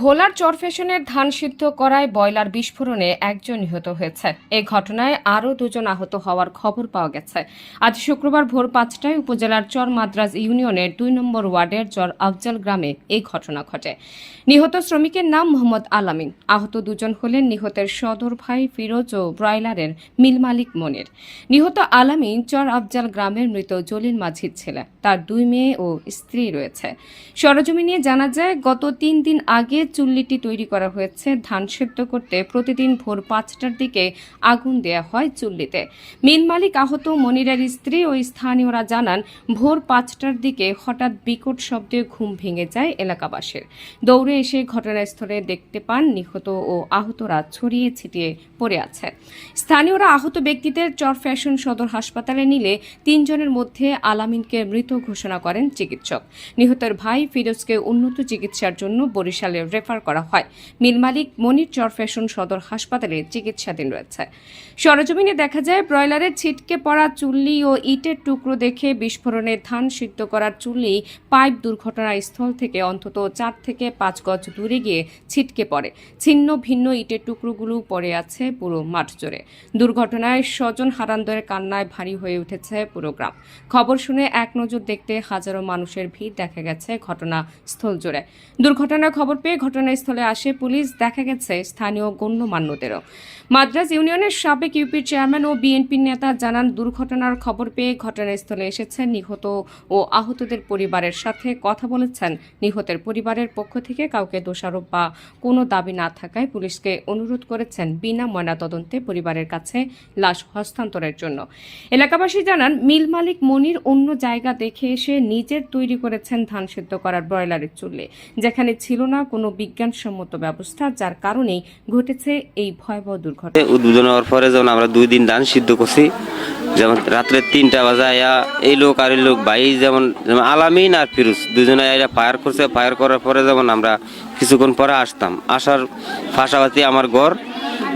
ভোলার চরফেশনের ধান সিদ্ধ করায় বয়লার বিস্ফোরণে একজন নিহত হয়েছে। এই ঘটনায় আরও দুজন আহত হওয়ার খবর পাওয়া গেছে। আজ শুক্রবার ভোর পাঁচটায় উপজেলার চর মাদ্রাজ ইউনিয়নের দুই নম্বর ওয়ার্ডের চর আফজাল গ্রামে এই ঘটনা ঘটে। নিহত শ্রমিকের নাম মোহাম্মদ আলামিন। আহত দুজন হলেন নিহতের সদর ভাই ফিরোজ ও ব্রয়লারের মিল মালিক মনির। নিহত আলামিন চর আফজাল গ্রামের মৃত জলিল মাঝির ছেলে। তার দুই মেয়ে ও স্ত্রী রয়েছে। সরজমিনে জানা যায়, গত তিন দিন আগে চুল্লিটি তৈরি করা হয়েছে। ধান সেদ্ধ করতে প্রতিদিন ভোর পাঁচটার দিকে আগুন দেয়া হয় চুল্লিতে। মিল মালিক আহত মনিরের স্ত্রী ও স্থানীয়রা জানান, ভোর পাঁচটার দিকে হঠাৎ বিকট শব্দে ঘুম ভেঙে যায় এলাকাবাসীর। দৌড়ে এসে ঘটনাস্থলে দেখতে পান নিহত ও আহতরা ছড়িয়ে ছিটিয়ে পড়ে আছে। স্থানীয়রা আহত ব্যক্তিদের চর ফ্যাশন সদর হাসপাতালে নিলে তিনজনের মধ্যে আলামিনকে মৃত ঘোষণা করেন চিকিৎসক। নিহতের ভাই ফিরোজকে উন্নত চিকিৎসার জন্য বরিশালে রেফার করা হয়। মিল মালিক মনির চর ফ্যাশন সদর হাসপাতালে চিকিৎসাধীন রয়েছে। সরজমিনে দেখা যায়, ব্রয়লারের ছিটকে পড়া চুল্লি ও ইটের টুকরো দেখে বিস্ফোরণে ধান সিদ্ধ করার চুল্লি পাইপ দুর্ঘটনাস্থল থেকে অন্তত চার থেকে পাঁচ গজ দূরে গিয়ে ছিটকে পড়ে। ছিন্ন ভিন্ন ইটের টুকরোগুলো পড়ে আছে পুরো মাঠ জুড়ে। দুর্ঘটনায় স্বজন হারান্দরের কান্নায় ভারী হয়ে উঠেছে পুরো গ্রাম। খবর শুনে এক নজর দেখতে হাজারো মানুষের ভিড় দেখা গেছে ঘটনাস্থল জুড়ে। দুর্ঘটনার খবর পেয়ে ঘটনাস্থলে আসে পুলিশ, দেখা গেছে স্থানীয় গণ্যমান্যদেরও। মাদ্রাজ ইউনিয়নের সাবেক ইউপির চেয়ারম্যান ও বিএনপি নেতা জানান, দুর্ঘটনার খবর পেয়ে ঘটনাস্থলে এসেছেন নিহত ও আহতদের পরিবারের সাথে কথা বলেছেন। নিহতের পরিবারের পক্ষ থেকে কাউকে দোষারোপ বা কোনো দাবি না থাকায় পুলিশকে অনুরোধ করেছেন বিনা ময়নাতদন্তে পরিবারের কাছে লাশ হস্তান্তরের জন্য। এলাকাবাসী জানান, মিল মালিক মনির অন্য জায়গা দেখে এসে নিজের তৈরি করেছেন ধান সিদ্ধ করার ব্রয়লারের চুল্লি। যেখানে ছিল না, কোনো বিজ্ঞানসম্মত ব্যবস্থা যার কারণেই ঘটেছে এই ভয়াবহ দুর্ঘটনা। উদ্বোধন হওয়ার পরে যখন আমরা দুই দিন ধান সিদ্ধ করছি, যেমন রাত্রে তিনটা বাজে আয়া এই লোক আর এই লোক ভাই, যেমন যেমন আলামিন আর ফিরুজ দুজনে আইরা ফায়ার করছে। ফায়ার করার পরে যেমন আমরা কিছুক্ষণ পরে আসতাম, আসার পাশাপাশি আমার ঘর,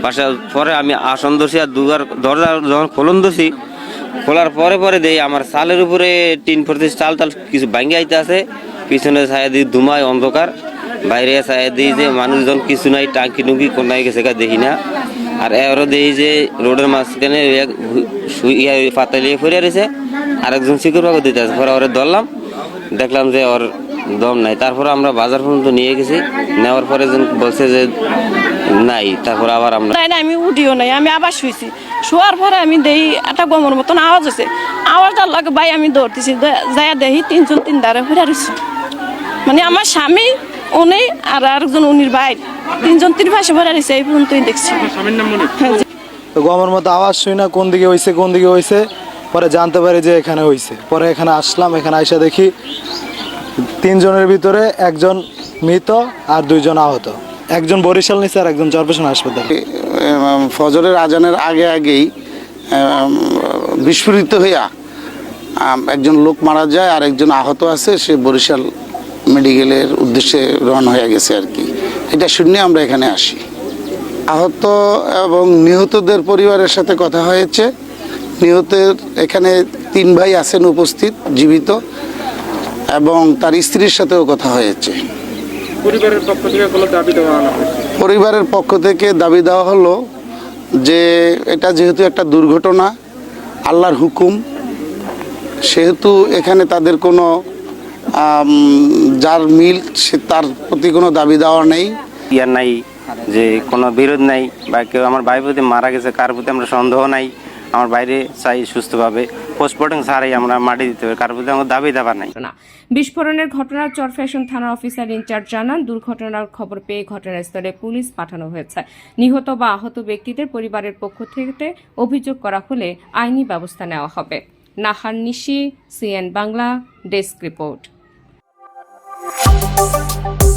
পাশা পরে আমি আসন ধরছি আর দুবার দরজা যখন খোলন ধরছি, খোলার পরে পরে দেই আমার চালের উপরে টিন ফোরতে চাল টাল কিছু ভাঙ্গি আইতে আছে, পিছনে ছায়া দিই ধুমায় অন্ধকার। বাইরে ছায়া দিই যে মানুষজন কিছু নাই, টাঙ্কি টুঙ্কি কোনায় গেছে দেখি না। আর এবারও দেখি যে রোডের মাঝখানে এক শুই- ইয়া পাতালিয়ে পড়ে রয়েছে। আরেকজন শিকড় পাকে দিতে আছে পরে ওরে ধরলাম। দেখলাম যে ওর দম নাই। তারপর আমরা বাজার পর্যন্ত নিয়ে গেছি। নেওয়ার পরে বলছে যে নাই, তারপর আবার আমরা তাই না আমি উঠিও নাই, আমি আবার শুয়েছি শোয়ার পরে আমি দেই একটা গমর মতন আওয়াজ আছে। আওয়াজটার লাগে ভাই আমি দৌড়তেছি যাইয়া দেখি তিনজন তিন দাঁড়ে ফিরে মানে আমার স্বামী উনি আর আরেকজন উনির ভাই। তিনজন তিন পাশে ভরে রয়েছে এই পর্যন্তই দেখছি। হ্যাঁ, তো গমের মতো আওয়াজ শুই না কোন দিকে হইছে কোন দিকে হইছে পরে জানতে পারি যে এখানে হইছে। পরে এখানে আসলাম এখানে আইসা দেখি তিনজনের ভিতরে একজন মৃত আর দুইজন আহত। একজন বরিশাল নিচে আর একজন চরপেশন হাসপাতালে। ফজরের আজানের আগে আগেই বিস্ফোরিত হইয়া একজন লোক মারা যায় আর একজন আহত আছে সে বরিশাল মেডিকেলের উদ্দেশ্যে রওনা হয়ে গেছে আর কি। এটা শুনে আমরা এখানে আসি। আহত এবং নিহতদের পরিবারের সাথে কথা হয়েছে। নিহতের এখানে তিন ভাই আছেন উপস্থিত জীবিত এবং তার স্ত্রীর সাথেও কথা হয়েছে। পরিবারের পক্ষ থেকে কোনো দাবি দেওয়া হলো পরিবারের পক্ষ থেকে দাবি দেওয়া হলো যে এটা যেহেতু একটা দুর্ঘটনা আল্লাহর হুকুম সেহেতু এখানে তাদের কোনো যার মিল সে তার প্রতি কোনো দাবি দেওয়া নেই। ইয়ার নাই যে কোনো বিরোধ নাই বা কেউ আমার ভাই প্রতি মারা গেছে কার প্রতি আমরা সন্দেহ নাই আমার বাইরে চাই সুস্থভাবে। পোস্টমর্টম ছাড়াই আমরা মাটি দিতে পারি কার প্রতি আমার দাবি দাবা নাই। বিস্ফোরণের ঘটনার চরফ্যাশন থানার অফিসার ইনচার্জ জানান দুর্ঘটনার খবর পেয়ে ঘটনাস্থলে পুলিশ পাঠানো হয়েছে। নিহত বা আহত ব্যক্তিদের পরিবারের পক্ষ থেকে অভিযোগ করা হলে আইনি ব্যবস্থা নেওয়া হবে। Nahar Nishi CN Bangla desk report. Thank you.